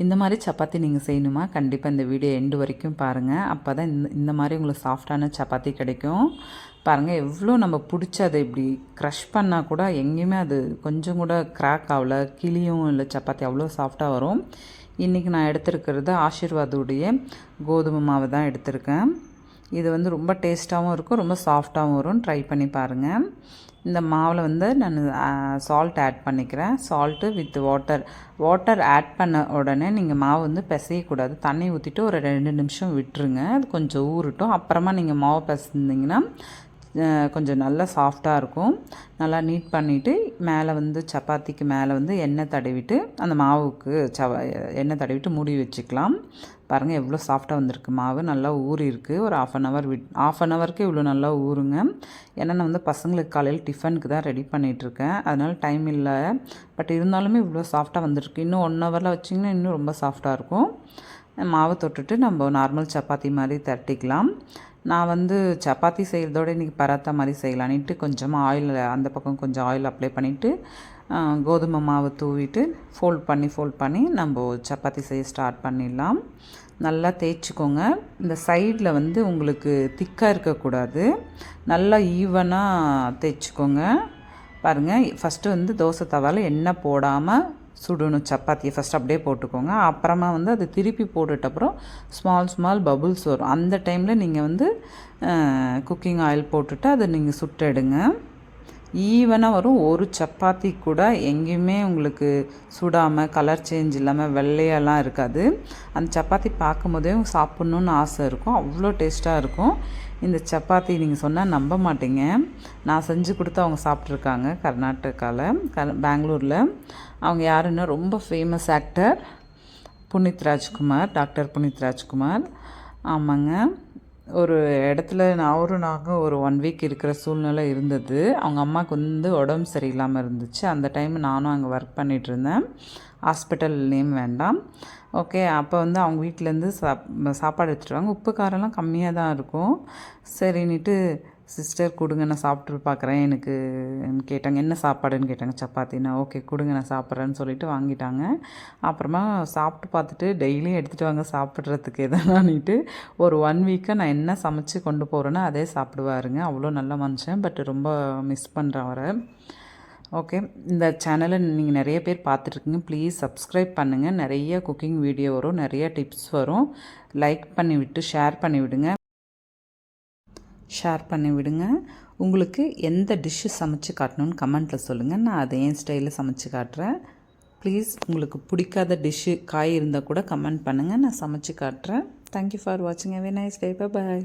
இந்த மாதிரி சப்பாத்தி நீங்கள் செய்யணுமா? கண்டிப்பாக இந்த வீடியோ எண்டு வரைக்கும் பாருங்கள் அப்போ தான் இந்த இந்த மாதிரி உங்களுக்கு சாஃப்டான சப்பாத்தி கிடைக்கும். பாருங்கள் எவ்வளோ நம்ம பிடிச்சி அதை இப்படி க்ரஷ் பண்ணால் கூட எங்கேயுமே அது கொஞ்சம் கூட க்ராக் ஆகல கிளியும் இல்லை சப்பாத்தி அவ்வளோ சாஃப்டாக வரும். இன்றைக்கி நான் எடுத்திருக்கிறது ஆசீர்வாதுடைய கோதுமை மாவு தான் எடுத்திருக்கேன். இது வந்து ரொம்ப டேஸ்ட்டாகவும் இருக்கும் ரொம்ப சாஃப்டாகவும் வரும். ட்ரை பண்ணி பாருங்கள் இந்த மாவில் வந்து நான் சால்ட் ஆட் பண்ணிக்கிறேன். Salt with water water add பண்ண உடனே நீங்கள் மாவு வந்து பிசையக்கூடாது. தண்ணி ஊற்றிட்டு ஒரு ரெண்டு நிமிஷம் விட்டுருங்க. அது கொஞ்சம் ஊறட்டும். அப்புறமா நீங்கள் மாவு பிசைஞ்சிங்கன்னா கொஞ்சம் நல்லா சாஃப்டாக இருக்கும். நல்லா நீட் பண்ணிவிட்டு மேலே வந்து சப்பாத்திக்கு மேலே வந்து எண்ணெய் தடவிட்டு அந்த மாவுக்கு சவ எண்ணெய் தடவிட்டு மூடி வச்சுக்கலாம். பாருங்கள் எவ்வளோ சாஃப்டாக வந்திருக்கு. மாவு நல்லா ஊறி இருக்குது ஒரு ஆஃப் அன் ஹவர் விட் ஆஃப் அன் ஹவருக்கு இவ்வளோ நல்லா ஊறுங்க. ஏன்னா நான் வந்து பசங்களுக்கு காலையில் டிஃபனுக்கு தான் ரெடி பண்ணிகிட்ருக்கேன் அதனால் டைம் இல்லை. பட் இருந்தாலுமே இவ்வளோ சாஃப்டாக வந்திருக்கு. இன்னும் ஒன் ஹவரில் வச்சிங்கன்னா இன்னும் ரொம்ப சாஃப்டாக இருக்கும். மாவு தொட்டுட்டு நம்ம நார்மல் சப்பாத்தி மாதிரி தட்டிக்கலாம். நான் வந்து சப்பாத்தி செய்கிறதோட இன்றைக்கி பராத்தா மாதிரி செய்யலான்ட்டு கொஞ்சமாக ஆயில் அந்த பக்கம் கொஞ்சம் ஆயில் அப்ளை பண்ணிவிட்டு கோதுமை மாவு தூவிட்டு ஃபோல்ட் பண்ணி ஃபோல்ட் பண்ணி நம்ம சப்பாத்தி செய்ய ஸ்டார்ட் பண்ணிடலாம். நல்லா தேய்ச்சிக்கோங்க. இந்த சைடில் வந்து உங்களுக்கு திக்காக இருக்கக்கூடாது. நல்லா ஈவனாக தேய்ச்சிக்கோங்க. பாருங்கள் ஃபஸ்ட்டு வந்து தோசை தவாவில் எண்ணெய் போடாமல் சுடணும் சப்பாத்தியை ஃபஸ்ட் அப்படியே போட்டுக்கோங்க. அப்புறமா வந்து அது திருப்பி போட்டுட்டப்புறம் ஸ்மால் ஸ்மால் பபுள்ஸ் வரும். அந்த டைமில் நீங்கள் வந்து குக்கிங் ஆயில் போட்டுட்டு அதை நீங்கள் சுட்டெடுங்க. ஈவனாக வரும். ஒரு சப்பாத்தி கூட எங்கேயுமே உங்களுக்கு சுடாமல் கலர் சேஞ்ச் இல்லாமல் வெள்ளையெல்லாம் இருக்காது. அந்த சப்பாத்தி பார்க்கும் போதே சாப்பிட்ணுன்னு ஆசை இருக்கும். அவ்வளோ டேஸ்ட்டாக இருக்கும். இந்த சப்பாத்தி நீங்கள் சொன்னால் நம்ப மாட்டீங்க. நான் செஞ்சு கொடுத்து அவங்க சாப்பிட்ருக்காங்க கர்நாடகாவில் க பெங்களூரில். அவங்க யாருன்னா ரொம்ப famous actor Puneeth Rajkumar doctor Puneeth Rajkumar. ஆமாங்க. ஒரு இடத்துல நான் அவரும் நாங்கள் ஒரு ஒன் வீக் இருக்கிற சூழ்நிலை இருந்தது. அவங்க அம்மாவுக்கு வந்து உடம்பு சரியில்லாமல் இருந்துச்சு. அந்த டைம் நானும் அங்கே ஒர்க் பண்ணிகிட்டு இருந்தேன். ஹாஸ்பிட்டல் நேம் வேண்டாம். ஓகே அப்போ வந்து அவங்க வீட்டிலேருந்து சாப் சாப்பாடு எடுத்துகிட்டு வாங்க. உப்பு காரம்லாம் கம்மியாக தான் இருக்கும். சரின்னுட்டு சிஸ்டர் கொடுங்க நான் சாப்பிட்டு பார்க்குறேன் எனக்கு கேட்டாங்க. என்ன சாப்பாடுன்னு கேட்டாங்க. சப்பாத்தினா ஓகே கொடுங்க நான் சாப்பிட்றேன்னு சொல்லிட்டு வாங்கிட்டாங்க. அப்புறமா சாப்பிட்டு பார்த்துட்டு டெய்லியும் எடுத்துகிட்டு வாங்க சாப்பிட்றதுக்கு எதனான்னுட்டு ஒரு ஒன் வீக்காக நான் என்ன சமைச்சு கொண்டு போகிறேனோ அதே சாப்பிடுவாருங்க. அவ்வளோ நல்ல மனுஷன் பட் ரொம்ப மிஸ் பண்ணுறேன் அவரை. ஓகே. இந்த சேனலை நீங்கள் நிறைய பேர் பார்த்துட்ருக்கீங்க ப்ளீஸ் சப்ஸ்கிரைப் பண்ணுங்கள் நிறைய குக்கிங் வீடியோ வரும். நிறைய டிப்ஸ் வரும். லைக் பண்ணிவிட்டு ஷேர் பண்ணிவிடுங்க. ஷேர் பண்ணி விடுங்க. உங்களுக்கு எந்த டிஷ்ஷு சமைச்சு காட்டணும்னு கமெண்ட்டில் சொல்லுங்கள் நான் அதை என் ஸ்டைலில் சமைச்சு காட்டுறேன். ப்ளீஸ் உங்களுக்கு பிடிக்காத டிஷ்ஷு காய் இருந்தால் கூட கமெண்ட் பண்ணுங்கள் நான் சமைச்சு காட்டுறேன். தேங்க்யூ ஃபார் வாட்சிங் ஹேவ் நைஸ் டே பாய்